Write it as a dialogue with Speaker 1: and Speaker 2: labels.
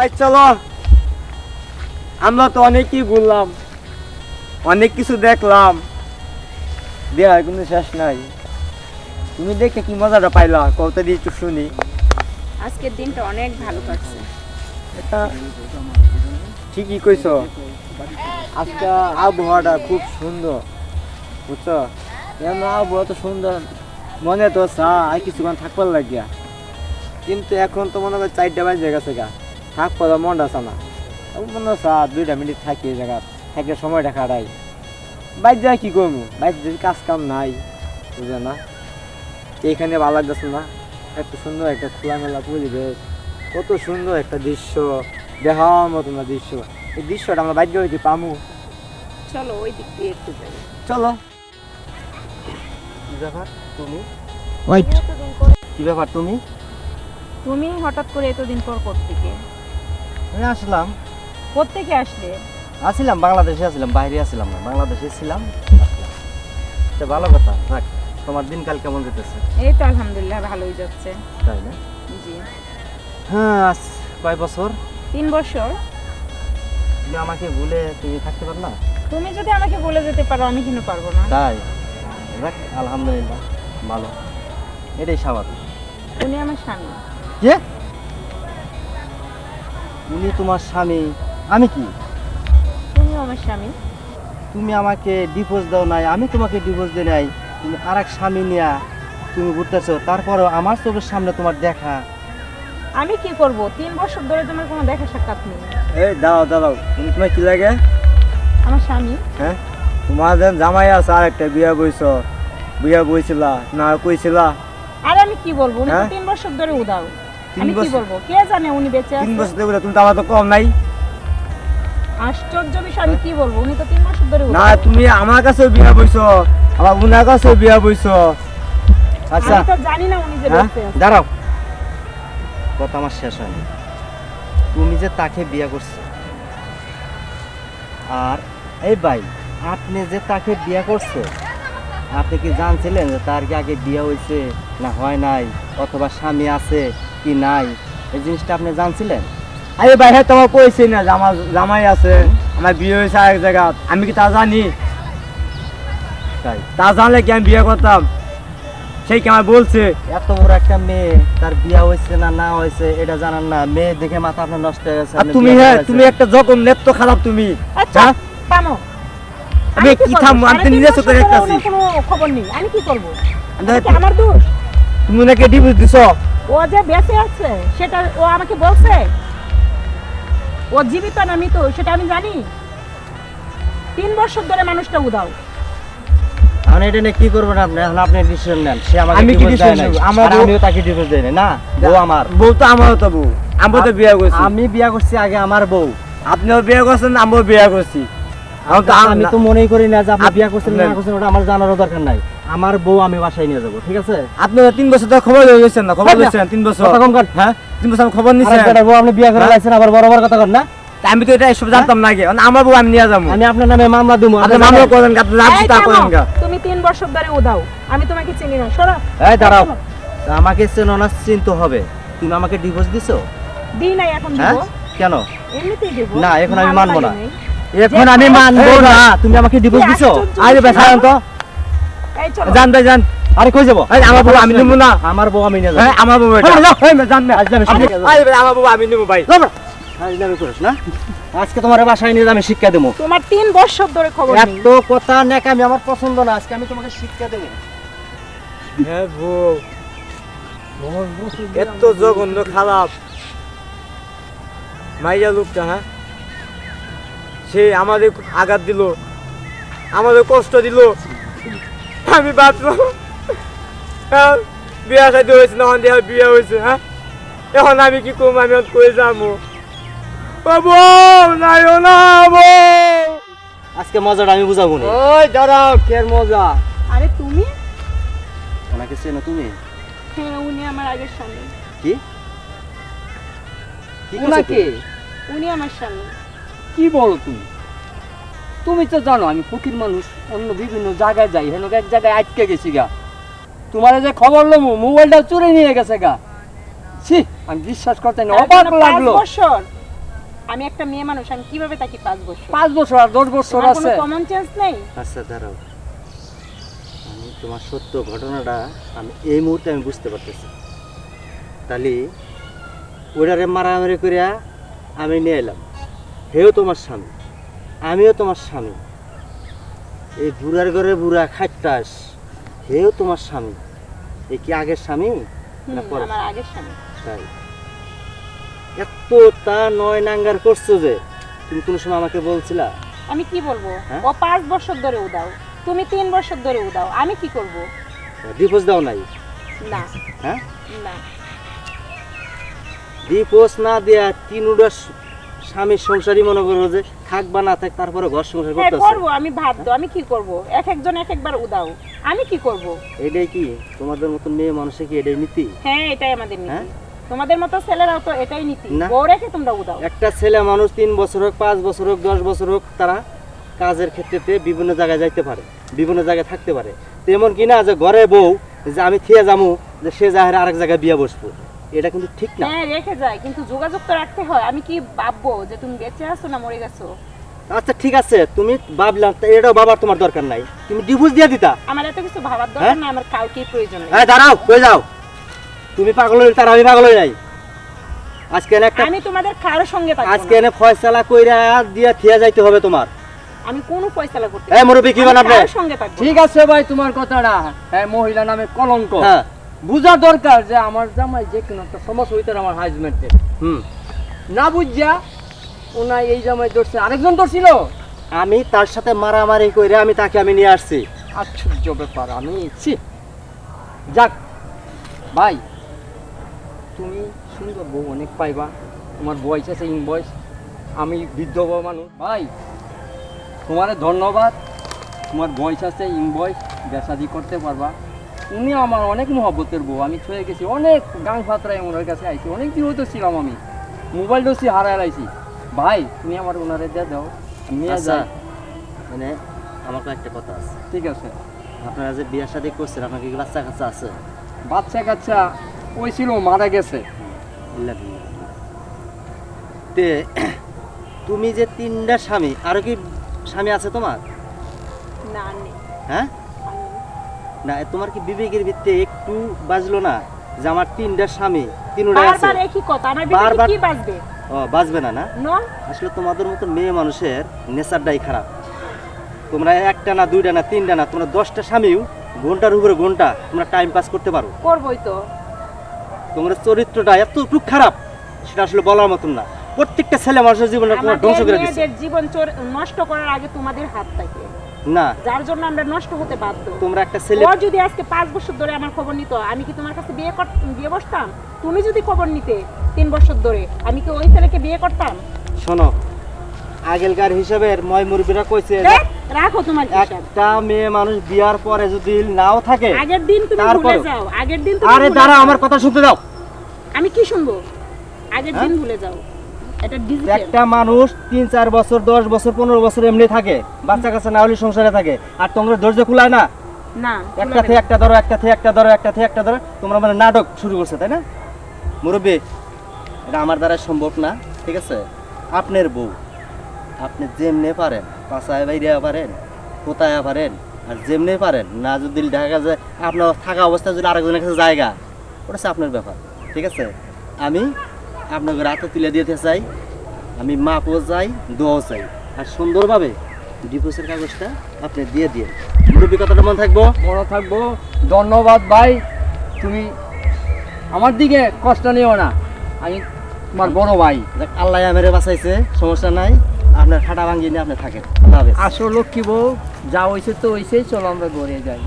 Speaker 1: I চলো। আমরা তো অনেকই ঘুরলাম। অনেক কিছু দেখলাম। দেখার কোনো শেষ নাই। তুমি দেখে কি মজাটা পাইলা? কত দিয়ে একটু শুনি।
Speaker 2: আজকের দিনটা অনেক ভালো কাটছে।
Speaker 1: এটা ঠিকই কইছো। আজকে আবহাওয়াটা খুব সুন্দর বুঝছ? এমন আবহাওয়া তো সুন্দর মনে তো চা আর কিছুক্ষণ থাকবার লাগিয়া। কিন্তু এখন তো মনে হয় চারটা বাজে গেছে গা। থাকবার মন আছে না। মনে চা দুইটা মিনিট থাকি এই জায়গা থাকলে সময়টা কাটাই বাইর যা কি করব? বাইর যদি কাজ কাম নাই বুঝে না? এইখানে ভালো লাগতেছে না। এত সুন্দর একটা খোলামেলা পরিবেশ কত সুন্দর একটা দৃশ্য দেখার মতো না দৃশ্য। এই দৃশ্যটা আমরা বাইর কি পামু?
Speaker 2: চলো ওই দিক দিয়ে একটু যাই।
Speaker 1: চলো। কি ব্যাপার তুমি?
Speaker 2: পর
Speaker 1: কি ব্যাপার তুমি?
Speaker 2: তুমি হঠাৎ করে এতদিন পর কোত্থেকে?
Speaker 3: আমি আসলাম।
Speaker 2: কোত্থেকে আসলে?
Speaker 3: আসছিলাম বাংলাদেশে আসছিলাম বাইরে আসছিলাম না বাংলাদেশে ছিলাম আসলাম। তো ভালো কথা থাক তোমার দিনকাল কেমন যেতেছে?
Speaker 2: এই তো আলহামদুলিল্লাহ ভালোই যাচ্ছে।
Speaker 3: তাই না?
Speaker 2: জি।
Speaker 3: হ্যাঁ আজ কয় বছর?
Speaker 2: তিন বছর।
Speaker 3: তুমি আমাকে ভুলে তুমি থাকতে পারো না?
Speaker 2: তুমি যদি আমাকে বলে যেতে পারো আমি কেন পারব না।
Speaker 3: তাই? দেখ আলহামদুলিল্লাহ ভালো। এটাই স্বাভাবিক।
Speaker 2: উনি আমার স্বামী।
Speaker 3: কে? উনি তোমার স্বামী। আমি কি?
Speaker 2: তুমিও আমার স্বামী।
Speaker 3: তুমি আমাকে ডিভোর্স দাও নাই আমি তোমাকে ডিভোর্স দিই নাই। তুমি আর এক স্বামী নিয়া তুমি ঘুরতেছো তারপরেও আমার চোখের সামনে তোমার দেখা।
Speaker 2: আমি কি করব? তিন বছর ধরে তোমার কোনো দেখা সাক্ষাৎ নেই।
Speaker 1: এই দাঁড়াও দাঁড়াও। তুমি তোমার কি লাগে?
Speaker 2: আমার স্বামী।
Speaker 1: হ্যাঁ? তোমার যেন জামাই আছে আর একটা বিয়া বইছ। বিয়া বইছিলা না কইছিলা?
Speaker 2: আর আমি কি বলব? উনি তো
Speaker 1: হ্যাঁ?
Speaker 2: তিন বছর ধরে উদাও আমি কি বলব? কে জানে উনি বেঁচে
Speaker 1: তিন
Speaker 2: আছে?
Speaker 1: বছর দেখলে তুমি তো আমার তো কম নাই।
Speaker 2: আশ্চর্য বিষয় আমি কি বলব? উনি তো তিন বছর ধরে
Speaker 1: না তুমি আমার কাছেও বিয়া বইছ আবার উনার কাছেও বিয়া বইছ।
Speaker 3: আচ্ছা।
Speaker 2: আমি তো জানি না উনি যে
Speaker 3: হ্যাঁ?
Speaker 2: বেঁচে আছে।
Speaker 3: দাঁড়াও। কথা আমার শেষ হয়নি। তুমি যে তাকে বিয়ে করছ আর এই ভাই আপনি যে তাকে বিয়ে করছে আপনি কি জানছিলেন যে তার কি আগে বিয়ে হয়েছে না হয় নাই অথবা স্বামী আছে? কি নাই? এই জিনিসটা আপনি জানছিলেন?
Speaker 1: আরে ভাই হ্যাঁ তোমার কইছি না যে আমার জামাই আছে আমার বিয়ে হয়েছে আরেক জায়গা। আমি কি তা জানি?
Speaker 3: তাই।
Speaker 1: তা জানলে কি আমি বিয়ে করতাম? সেই কি আমার বলছে?
Speaker 3: এত বড় একটা মেয়ে তার বিয়ে হয়েছে না না হয়েছে এটা জানান না। মেয়ে দেখে মাথা আপনার নষ্ট হয়ে গেছে
Speaker 1: আর তুমি হ্যাঁ তুমি একটা যখন নেত্য খারাপ তুমি।
Speaker 2: আচ্ছা? থামো।
Speaker 1: আমি কি? থামবো? আমি তো নিজে চোখে দেখতাছি।
Speaker 2: কোনো খবর নেই। আমি কি করব? আমার দোষ?
Speaker 1: তুমি নাকি ডিভোর্স দিছ?
Speaker 2: ও যে বেঁচে আছে সেটা ও আমাকে বলছে। ও জীবিত না মৃত সেটা আমি জানি। তিন বছর ধরে মানুষটা উদাও।
Speaker 3: এখন এটা নিয়ে কি করবেন আপনি? এখন আপনি ডিসিশন নেন। সে আমাকে
Speaker 1: আমি কি
Speaker 3: divorce দেয়
Speaker 1: decision
Speaker 3: নাই।
Speaker 1: নেব? আমার
Speaker 3: আর আমিও তাকে ডিভোর্স দেই না? বউ আমার।
Speaker 1: বউ তো আমারও তো বউ। আমি তো বিয়ে করছি।
Speaker 3: আমি বিয়ে করছি আগে আমার বউ।
Speaker 1: আপনিও বিয়ে করছেন আমিও বিয়ে করছি।
Speaker 3: আমি তো মনেই করি না যে আপনি
Speaker 1: আপ-
Speaker 3: বিয়ে করছেন না করছেন ওটা আমার জানারও দরকার নাই। আমার বউ আমি বাসায় নিয়ে যাব ঠিক আছে?
Speaker 1: আপনি তিন বছর ধরে খবর হয়ে গেছেন না? খবর
Speaker 3: হ্যাঁ,
Speaker 1: দিয়েছেন তিন বছর?
Speaker 3: কথা কম কর।
Speaker 1: হ্যাঁ? তিন বছর আমি খবর নিছেন?
Speaker 3: বেটার বউ আপনি বিয়ে করে
Speaker 1: হ্যাঁ?
Speaker 3: লাইছেন আবার বড় বড় কথা কর না?
Speaker 1: আমি তো এটা এসব জানতাম না আগে। আমার বউ আমি নিয়ে যাব।
Speaker 3: আমি আপনার নামে মামলা দিব
Speaker 1: আপনি মামলা করেন আপনি লাভ তা করেন
Speaker 2: তুমি তিন বছর ধরে উদাও। আমি তোমাকে চিনি না। সরা।
Speaker 3: এই দাঁড়াও। আমাকে চেনো না চিনতে হবে। তুমি আমাকে ডিভোর্স দিছো?
Speaker 2: দিই নাই এখন
Speaker 3: হ্যাঁ?
Speaker 2: দিব।
Speaker 3: কেন?
Speaker 2: এমনিতেই দেব।
Speaker 3: না, এখন আমি মানবো না। এখন আমি মানবো না। তুমি আমাকে ডিভোর্স দিছো?
Speaker 1: আরে ভাই তো। ভাই
Speaker 3: আরে কই যাব?
Speaker 1: আমার বউ আমি নিবো না।
Speaker 3: আমার বউ আমি
Speaker 1: হ্যাঁ আমার বউ এটা।
Speaker 3: হ্যাঁ।
Speaker 1: জান না
Speaker 3: আজ আমি
Speaker 1: আমার বউ আমি নিবো ভাই।
Speaker 3: না? আজকে তোমার বাসায় নিয়ে আমি শিক্ষা দেবো।
Speaker 2: তোমার তিন বছর ধরে খবর
Speaker 3: এত কথা নাকি আমার পছন্দ না আজকে আমি তোমাকে শিক্ষা দেবো।
Speaker 1: হ্যাঁ বউ। এত জঘন্য খারাপ। মাইয়া লোকটা হ্যাঁ? সে আমাদের আঘাত দিল আমাদের কষ্ট দিল। আমি বাঁচলাম। হ্যাঁ বিয়া সাথে হয়েছে না এখন বিয়ে হয়েছে হ্যাঁ? এখন আমি কি করব? আমি কই যাব? ও বউ নাইও না
Speaker 3: আজকে মজাটা আমি বুঝাবো না।
Speaker 1: ওই দাঁড়াও কের মজা।
Speaker 2: আরে তুমি?
Speaker 3: ওনাকে চেনো তুমি?
Speaker 2: হ্যাঁ উনি আমার আগের স্বামী।
Speaker 3: কি? কি
Speaker 4: ওনাকে?
Speaker 2: উনি আমার স্বামী।
Speaker 4: কি বলো তুমি? তুমি তো জানো আমি ফকির মানুষ অন্য বিভিন্ন জায়গায় যাই হেন এক জায়গায় আটকে গেছি গা। তোমার যে খবর লমু মোবাইলটা চুরি নিয়ে গেছে গা। ছি আমি বিশ্বাস করতে না অবাক লাগল।
Speaker 2: বছর? আমি একটা মেয়ে মানুষ আমি কীভাবে থাকি পাঁচ বছর?
Speaker 4: পাঁচ বছর আর দশ বছর আছে।
Speaker 2: কমন সেন্স নেই?
Speaker 3: আচ্ছা দাঁড়াও। আমি তোমার সত্য ঘটনাটা আমি এই মুহূর্তে আমি বুঝতে পারতেছি। তাহলে ওইটারে মারামারি করিয়া আমি নিয়ে এলাম। হেও তোমার স্বামী। আমিও তোমার স্বামী। এই বুড়ার ঘরে বুড়া খাট্টাস হেও তোমার স্বামী। এই কি আগের স্বামী না পরে
Speaker 2: আমার আগের স্বামী।
Speaker 3: তাই। এত তা নয় নাঙ্গার করছ যে তুমি কোনো সময় আমাকে বলছিলা?
Speaker 2: আমি কি বলব?
Speaker 3: হ্যাঁ?
Speaker 2: ও পাঁচ বছর ধরে উদাও তুমি তিন বছর ধরে উদাও আমি কি করব?
Speaker 3: ডিভোর্স দাও নাই?
Speaker 2: না।
Speaker 3: হ্যাঁ?
Speaker 2: না।
Speaker 3: ডিভোর্স না দেয়া তিন উডা স্বামীর সংসারই মনে করব যে থাক বা না থাক তারপরে ঘর সংসার
Speaker 2: হ্যাঁ
Speaker 3: করতেছে।
Speaker 2: করব আমি বাধ্য আমি কি করব? এক একজন এক একবার উদাও। আমি কি করব?
Speaker 3: এটাই কি? তোমাদের মতন মেয়ে মানুষে কি এটাই নীতি?
Speaker 2: হ্যাঁ এটাই আমাদের নীতি।
Speaker 3: হ্যাঁ?
Speaker 2: তোমাদের মতো ছেলেরাও তো এটাই নীতি। বউ রেখে তোমরা উদাও।
Speaker 3: একটা ছেলে মানুষ তিন বছর হোক পাঁচ বছর হোক দশ বছর হোক তারা কাজের ক্ষেত্রেতে বিভিন্ন জায়গায় যাইতে পারে বিভিন্ন জায়গায় থাকতে পারে। তেমন কি না যে ঘরে বউ যে আমি থিয়ে যাব যে সে জাহের আরেক জায়গায় বিয়ে বসবো। এটা কিন্তু ঠিক না।
Speaker 2: হ্যাঁ রেখে যায় কিন্তু যোগাযোগ তো রাখতে হয়। আমি কি ভাববো যে তুমি বেঁচে আছো না মরে গেছো?
Speaker 3: আচ্ছা ঠিক আছে তুমি ভাবলাম এটাও বাবার তোমার দরকার নাই। তুমি ডিভোর্স দিয়ে দিতা।
Speaker 2: আমার এত কিছু ভাবার দরকার
Speaker 3: হ্যাঁ?
Speaker 2: না আমার কাউকেই প্রয়োজন নেই।
Speaker 3: হ্যাঁ দাঁড়াও কই যাও। তুমি পাগল হইলে তার আমি পাগল হই নাই। আজকে এনে একটা
Speaker 2: আমি তোমাদের কারোর সঙ্গে থাকব
Speaker 3: আজকে এনে ফয়সালা কইরা দিয়া থিয়া যাইতে হবে তোমার।
Speaker 2: আমি কোনো ফয়সালা করতে
Speaker 3: এই মুরব্বী কি বানাবে?
Speaker 2: সঙ্গে থাকব
Speaker 4: ঠিক আছে ভাই তোমার কথাটা হ্যাঁ মহিলা নামে কলঙ্ক।
Speaker 3: হ্যাঁ।
Speaker 4: বুঝা দরকার যে আমার জামাই যে কোনো একটা সমস্যা হইতে আমার হাজবেন্ডের
Speaker 3: হুম।
Speaker 4: না বুঝিয়া ওনা এই জামাই ধরছে আরেকজন ধরছিল?
Speaker 3: আমি তার সাথে মারামারি করে আমি তাকে আমি নিয়ে আসছি।
Speaker 4: আশ্চর্য ব্যাপার আমি ছি। যাক ভাই তুমি সুন্দর বউ অনেক পাইবা। তোমার বয়স আছে ইং বয়স। আমি বৃদ্ধ মানুষ। ভাই তোমার ধন্যবাদ। তোমার বয়স আছে ইং বয়স। বেসাদি করতে পারবা। উনি আমার অনেক মহব্বতের বউ। আমি ছুঁয়ে গেছি অনেক গাং ফাতরায় ওনার কাছে আইছি অনেক বিহত ছিলাম আমি। মোবাইল ডসি হারায় আইছি ভাই তুমি আমার ওনারে দিয়ে দাও আমি নিয়ে
Speaker 3: আচ্ছা
Speaker 4: যাই।
Speaker 3: মানে আমার একটা কথা আছে।
Speaker 4: ঠিক আছে।
Speaker 3: আপনারা যে বিয়ের সাথে করছেন আপনার কি বাচ্চা কাচ্চা আছে?
Speaker 4: বাচ্চা কাচ্চা ওই ছিল মারা গেছে।
Speaker 3: তে তুমি যে তিনটা স্বামী আরও কি স্বামী আছে তোমার?
Speaker 2: না নেই।
Speaker 3: হ্যাঁ? না তোমার কি বিবেকের ভিত্তি একটু বাজলো না যে আমার তিনটা স্বামী তিনটা আছে?
Speaker 2: বারবার একই কথা আমার বিবেকে কি বাজবে?
Speaker 3: ও বাজবে না না? আসলে তোমাদের মতো মেয়ে মানুষের নেচারটাই খারাপ। তোমরা একটা না দুইটা না তিনটা না তোমরা দশটা স্বামীও ঘণ্টার উপরে ঘণ্টা তোমরা টাইম পাস করতে পারো।
Speaker 2: করবই তো।
Speaker 3: তোমার চরিত্রটা এতটুকু খারাপ সেটা আসলে বলার মতন না। প্রত্যেকটা ছেলে মানুষের জীবনটা তোমার ধ্বংস করে দিচ্ছে
Speaker 2: জীবন নষ্ট করার আগে তোমাদের হাত থাকে।
Speaker 3: না।
Speaker 2: যার জন্য আমরা নষ্ট হতে বাধ্য।
Speaker 3: তোমরা একটা ছেলে
Speaker 2: যদি আজকে পাঁচ বছর ধরে আমার খবর নিত আমি কি তোমার কাছে বিয়ে কর বিয়ে বসতাম? তুমি যদি খবর নিতে তিন বছর ধরে আমি কি ওই ছেলেকে বিয়ে করতাম?
Speaker 3: শোনো আগেলকার ময় মুরবিরা কইছে
Speaker 2: রাখো তোমার
Speaker 3: একটা মেয়ে মানুষ বিয়ার পরে যদি নাও থাকে
Speaker 2: আগের দিন তুমি ভুলে যাও আগের দিন তুমি
Speaker 3: আরে দাঁড়া আমার কথা শুনতে দাও।
Speaker 2: আমি কি শুনব? আগের
Speaker 3: হ্যাঁ?
Speaker 2: দিন ভুলে যাও।
Speaker 3: একটা মানুষ তিন চার বছর দশ বছর পনেরো বছর এমনি থাকে বাচ্চা কাচ্চা না হলে সংসারে থাকে। আর তোমরা ধৈর্য কুলায় না?
Speaker 2: না
Speaker 3: একটা থেকে একটা ধরো একটা থেকে একটা ধরো একটা থেকে একটা ধরো তোমরা মানে নাটক শুরু করছে তাই না? মুরব্বী এটা আমার দ্বারা সম্ভব না ঠিক আছে? আপনার বউ আপনি যেমনে পারেন পাশায় বাইরে পারেন কোথায় পারেন আর যেমনি পারেন না যদি দেখা যায় আপনার থাকা অবস্থায় যদি আরেকজনের কাছে জায়গা ওটা হচ্ছে আপনার ব্যাপার ঠিক আছে? আমি আপনাকে রাতে তুলে দিতে চাই। আমি মাপও চাই দোয়াও চাই। আর সুন্দরভাবে ডিভোর্সের কাগজটা আপনি দিয়ে দিয়ে মুরব্বী কথাটা মনে থাকব?
Speaker 4: মনে থাকব। ধন্যবাদ ভাই। তুমি আমার দিকে কষ্ট নিও না। আমি তোমার বড় ভাই।
Speaker 3: দেখ আল্লাহ আমারে বাঁচাইছে সমস্যা নাই। আপনার খাটা ভাঙ্গি নিয়ে আপনি থাকেন।
Speaker 4: আসল লক্ষ্মী বউ যা হয়েছে তো হয়েছেই চলো আমরা ঘরে যাই।